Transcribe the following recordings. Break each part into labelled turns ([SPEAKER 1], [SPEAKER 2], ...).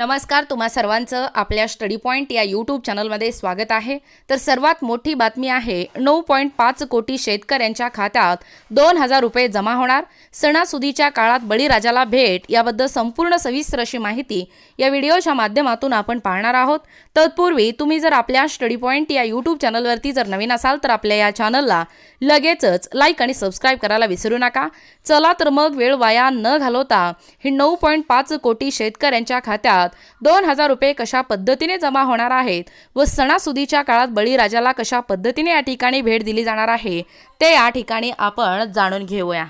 [SPEAKER 1] नमस्कार तुम्हा सर्वांचं आपल्या स्टडी पॉईंट या यूट्यूब चॅनलमध्ये स्वागत आहे. तर सर्वात मोठी बातमी आहे नऊ पॉईंट पाच कोटी शेतकऱ्यांच्या खात्यात दोन हजार रुपये जमा होणार. सणासुदीच्या काळात बळीराजाला भेट याबद्दल संपूर्ण सविस्तर अशी माहिती या व्हिडिओच्या माध्यमातून आपण पाहणार आहोत. तत्पूर्वी तुम्ही जर आपल्या स्टडी पॉईंट या यूट्यूब चॅनलवरती जर नवीन असाल तर आपल्या या चॅनलला लगेचच लाईक आणि सबस्क्राईब करायला विसरू नका. चला तर मग वेळ वाया न घालवता ही नऊ पॉईंट पाच कोटी शेतकऱ्यांच्या खात्यात दोन हजार रुपये कशा पद्धतीने जमा होणार आहेत व सणासुदीच्या काळात बळीराजाला कशा पद्धतीने या ठिकाणी भेट दिली जाणार आहे ते या ठिकाणी आपण जाणून घेऊया.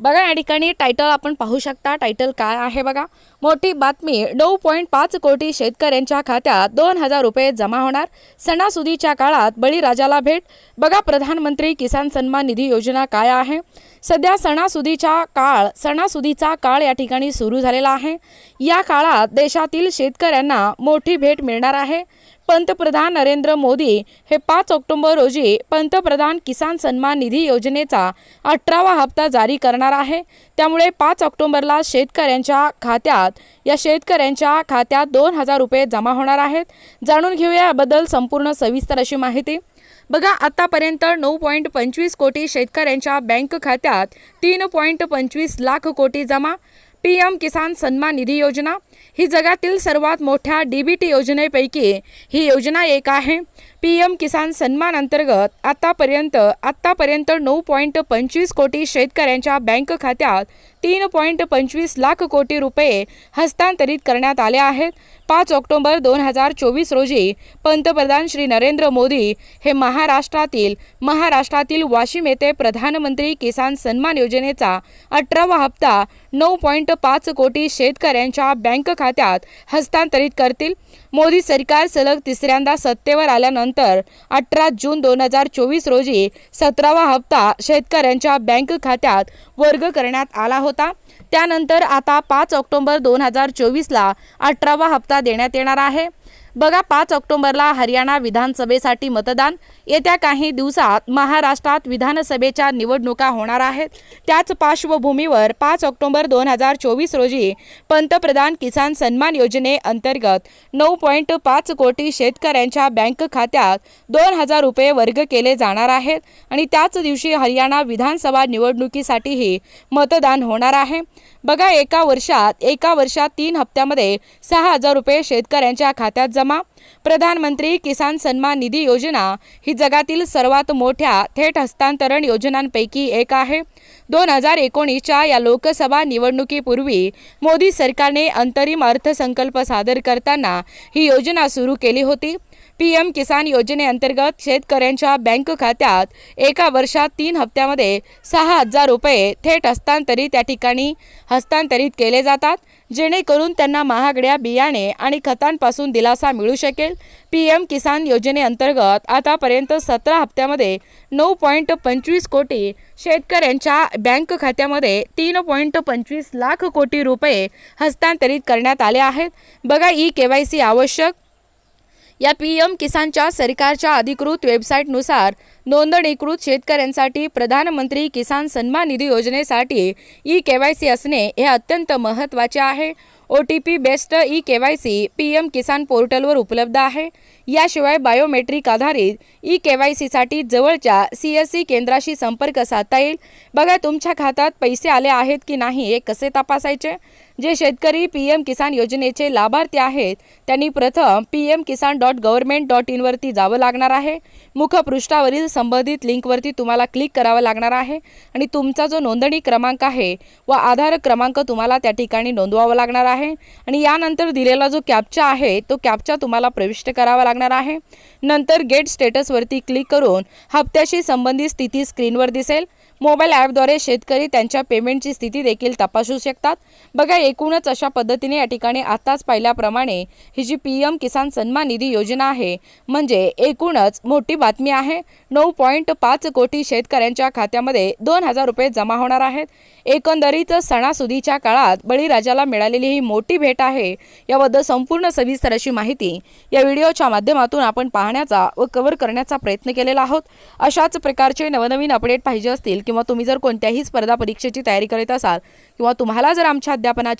[SPEAKER 1] बघा या ठिकाणी टायटल आपण पाहू शकता. टायटल काय आहे बघा? मोठी बातमी नऊ पॉईंट पाच कोटी शेतकऱ्यांच्या खात्यात दोन हजार रुपये जमा होणार. सणासुदीच्या काळात बळीराजाला भेट. बघा प्रधानमंत्री किसान सन्मान निधी योजना काय आहे? सध्या सणासुदीच्या काळ सणासुदीचा काळ या ठिकाणी सुरू झालेला आहे. या काळात देशातील शेतकऱ्यांना मोठी भेट मिळणार आहे. पंतप्रधान नरेंद्र मोदी हे पाच ऑक्टोबर रोजी पंतप्रधान किसान सन्मान निधी योजनेचा अठरावा हप्ता जारी करणार आहे. त्यामुळे पाच ऑक्टोबरला शेतकऱ्यांच्या खात्यात या शेतकऱ्यांच्या खात्यात दोन हजार रुपये जमा होणार आहेत. जाणून घेऊया याबद्दल संपूर्ण सविस्तर अशी माहिती. बघा आतापर्यंत नऊ पॉईंट पंचवीस कोटी शेतकऱ्यांच्या बँक खात्यात तीन पॉईंट पंचवीस लाख कोटी जमा. पी एम किसान सन्मान निधी योजना ही जगातील सर्वात मोठ्या डी बी टी योजनेपैकी ही योजना एक आहे. पी एम किसान सन्मान अंतर्गत आतापर्यंत आत्तापर्यंत नऊ पॉईंट पंचवीस कोटी शेतकऱ्यांच्या बँक खात्यात तीन पॉईंट पंचवीस लाख कोटी रुपये हस्तांतरित करण्यात आले आहेत. पाच ऑक्टोबर दोन हजार चोवीस रोजी पंतप्रधान श्री नरेंद्र मोदी हे महाराष्ट्रातील महाराष्ट्रातील वाशिम येथे प्रधानमंत्री किसान सन्मान योजनेचा अठरावा हप्ता नऊ पॉईंट पाच कोटी शेतकऱ्यांच्या बँक खात्यात हस्तांतरित करतील. मोदी सरकार सलग तिसऱ्यांदा सत्तेवर आल्यानंतर अठरा जून दोन हजार चोवीस रोजी सतरावा हप्ता शेतकऱ्यांच्या बँक खात्यात वर्ग करण्यात आला होता. त्यानंतर आता पाच ऑक्टोबर दोन हजार चोवीसला अठरावा हप्ता देण्यात येणार आहे. बघा पाच ऑक्टोबरला हरियाणा विधानसभेसाठी मतदान. येत्या काही दिवसात महाराष्ट्रात विधानसभेच्या निवडणुका होणार आहेत. त्याच पार्श्वभूमीवर पाच ऑक्टोबर दोन हजार चोवीस रोजी पंतप्रधान किसान सन्मान योजनेअंतर्गत नऊ पॉईंट पाच कोटी शेतकऱ्यांच्या बँक खात्यात दोन हजार रुपये वर्ग केले जाणार आहेत आणि त्याच दिवशी हरियाणा विधानसभा निवडणुकीसाठीही मतदान होणार आहे. बघा एका वर्षात एका वर्षात तीन हप्त्यामध्ये सहा हजार रुपये शेतकऱ्यांच्या खात्यात जमा. प्रधानमंत्री किसान सन्मान निधी योजना ही जगातील सर्वात मोठ्या थेट हस्तांतरण योजनांपैकी एक आहे. दोन हजार एकोणीसच्या या लोकसभा निवडणुकीपूर्वी मोदी सरकारने अंतरिम अर्थसंकल्प सादर करताना ही योजना सुरू केली होती. पी एम किसान योजनेअंतर्गत शेतकऱ्यांच्या बँक खात्यात एका वर्षात तीन हप्त्यामध्ये सहा हजार रुपये थेट हस्तांतरित या ठिकाणी हस्तांतरित केले जातात जेणेकरून त्यांना महागड्या बियाणे आणि खतांपासून दिलासा मिळू शकेल. पी एम किसान योजनेअंतर्गत आतापर्यंत सतरा हप्त्यामध्ये नऊ पॉईंट पंचवीस कोटी शेतकऱ्यांच्या बँक खात्यामध्ये तीन पॉईंट पंचवीस लाख कोटी रुपये हस्तांतरित करण्यात आले आहेत. बघा ई के वाय सी आवश्यक या पी एम किसानच्या सरकारच्या अधिकृत वेबसाईटनुसार नोंदणीकृत शेतकऱ्यांसाठी प्रधानमंत्री किसान सन्मान निधी योजनेसाठी ई के वाय सी असणे हे अत्यंत महत्त्वाचे आहे. O T P based E K Y C P M Kisan पोर्टलवर उपलब्ध आहे. याशिवाय बायोमेट्रिक आधारित ई के वाय सीसाठी जवळच्या सी एस सी केंद्राशी संपर्क साधता येईल. बघा तुमच्या खात्यात पैसे आले आहेत की नाही हे कसे तपासायचे? जे शेतकरी पी एम किसान योजनेचे लाभार्थी आहेत त्यांनी प्रथम P M Kisan dot government dot इनवरती जावं लागणार आहे. मुखपृष्ठावरील संबंधित लिंकवरती तुम्हाला क्लिक करावं लागणार आहे आणि तुमचा जो नोंदणी क्रमांक आहे व आधार क्रमांक तुम्हाला त्या ठिकाणी नोंदवावा लागणार आहे. आणि यानंतर दिलेला जो कॅप्चा आहे तो कॅप्चा तुम्हाला प्रविष्ट करावा लागणार आहे. नंतर गेट स्टेटसवरती क्लिक करून हप्त्याशी संबंधित स्थिती स्क्रीनवर दिसेल. मोबाईल ॲपद्वारे शेतकरी त्यांच्या पेमेंटची स्थिती देखील तपासू शकतात. बघा एकूणच अशा पद्धतीने या ठिकाणी आताच पाहिल्याप्रमाणे ही जी पी एम किसान सन्मान निधी योजना आहे म्हणजे एकूणच मोठी बातमी आहे. नऊ पॉईंट पाच कोटी शेतकऱ्यांच्या खात्यामध्ये दोन हजार रुपये जमा होणार आहेत. एकंदरीत सणासुदीच्या काळात बळीराजाला मिळालेली ही मोठी भेट आहे याबद्दल संपूर्ण सविस्तर अशी माहिती या व्हिडिओच्या माध्यमातून आपण पाहण्याचा व कव्हर करण्याचा प्रयत्न केलेला आहोत. अशाच प्रकारचे नवनवीन अपडेट पाहिजे असतील किंवा तुम्ही जर कोणत्याही स्पर्धा परीक्षेची तयारी करीत असाल किंवा तुम्हाला जर आमच्या अध्यापनाची